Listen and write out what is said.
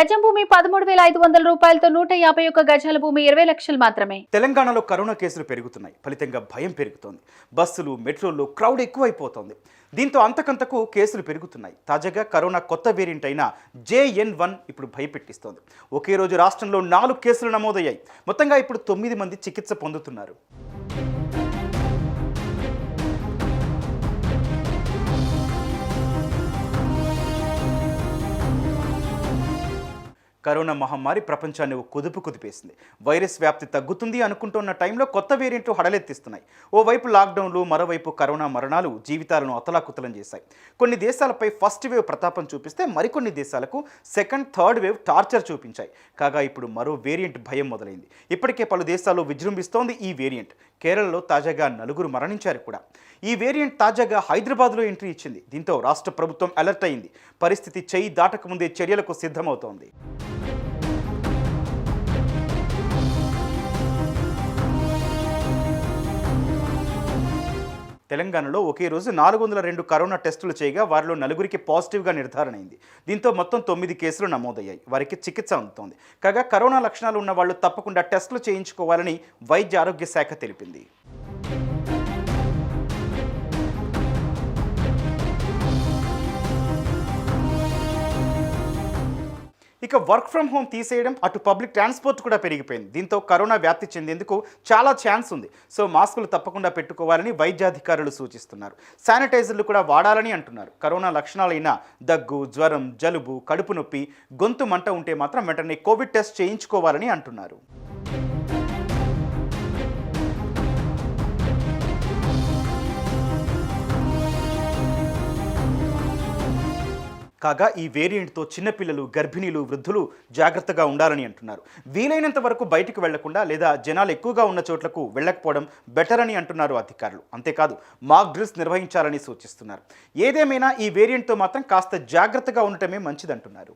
గజం భూమి పదమూడు వేల ఐదు వందల రూపాయలతో నూట యాభై ఒక్క గజాల భూమి ఇరవై లక్షలు మాత్రమే. తెలంగాణలో కరోనా కేసులు పెరుగుతున్నాయి. ఫలితంగా భయం పెరుగుతోంది. బస్సులు మెట్రోల్లో క్రౌడ్ ఎక్కువైపోతోంది. దీంతో అంతకంతకు కేసులు పెరుగుతున్నాయి. తాజాగా కరోనా కొత్త వేరియంట్ అయిన జేఎన్ వన్ ఇప్పుడు భయపెట్టిస్తోంది. ఒకే రోజు రాష్ట్రంలో నాలుగు కేసులు నమోదయ్యాయి. మొత్తంగా ఇప్పుడు తొమ్మిది మంది చికిత్స పొందుతున్నారు. కరోనా మహమ్మారి ప్రపంచాన్ని ఓ కుదుపు కుదిపేసింది. వైరస్ వ్యాప్తి తగ్గుతుంది అనుకుంటున్న టైంలో కొత్త వేరియంట్లు హడలెత్తిస్తున్నాయి. ఓవైపు లాక్డౌన్లు మరోవైపు కరోనా మరణాలు జీవితాలను అతలాకుతలం చేశాయి. కొన్ని దేశాలపై ఫస్ట్ వేవ్ ప్రతాపం చూపిస్తే మరికొన్ని దేశాలకు సెకండ్ థర్డ్ వేవ్ టార్చర్ చూపించాయి. కాగా ఇప్పుడు మరో వేరియంట్ భయం మొదలైంది. ఇప్పటికే పలు దేశాల్లో విజృంభిస్తోంది ఈ వేరియంట్. కేరళలో తాజాగా నలుగురు మరణించారు కూడా. ఈ వేరియంట్ తాజాగా హైదరాబాద్లో ఎంట్రీ ఇచ్చింది. దీంతో రాష్ట్ర ప్రభుత్వం అలర్ట్ అయింది. పరిస్థితి చేయి దాటకముందే చర్యలకు సిద్ధమవుతోంది. తెలంగాణలో ఒకే రోజు నాలుగు వందల రెండు కరోనా టెస్టులు చేయగా వారిలో నలుగురికి పాజిటివ్గా నిర్ధారణ అయింది దీంతో మొత్తం తొమ్మిది కేసులు నమోదయ్యాయి. వారికి చికిత్స అందుతోంది. కాగా కరోనా లక్షణాలు ఉన్న వాళ్ళు తప్పకుండా టెస్టులు చేయించుకోవాలని వైద్య ఆరోగ్య శాఖ తెలిపింది. ఇక వర్క్ ఫ్రమ్ హోమ్ తీసేయడం అటు పబ్లిక్ ట్రాన్స్పోర్ట్ కూడా పెరిగిపోయింది. దీంతో కరోనా వ్యాప్తి చెందేందుకు చాలా ఛాన్స్ ఉంది. సో మాస్కులు తప్పకుండా పెట్టుకోవాలని వైద్యాధికారులు సూచిస్తున్నారు. శానిటైజర్లు కూడా వాడాలని అంటున్నారు. కరోనా లక్షణాలైన దగ్గు జ్వరం జలుబు కడుపు నొప్పి గొంతు మంట ఉంటే మాత్రం వెంటనే కోవిడ్ టెస్ట్ చేయించుకోవాలని అంటున్నారు. కాగా ఈ వేరియంట్తో చిన్నపిల్లలు గర్భిణీలు వృద్ధులు జాగ్రత్తగా ఉండాలని అంటున్నారు. వీలైనంత వరకు బయటికి వెళ్ళకుండా లేదా జనాలు ఎక్కువగా ఉన్న చోట్లకు వెళ్ళకపోవడం బెటర్ అని అంటున్నారు అధికారులు. అంతేకాదు మాక్ డ్రిల్స్ నిర్వహించాలని సూచిస్తున్నారు. ఏదేమైనా ఈ వేరియంట్తో మాత్రం కాస్త జాగ్రత్తగా ఉండటమే మంచిదంటున్నారు.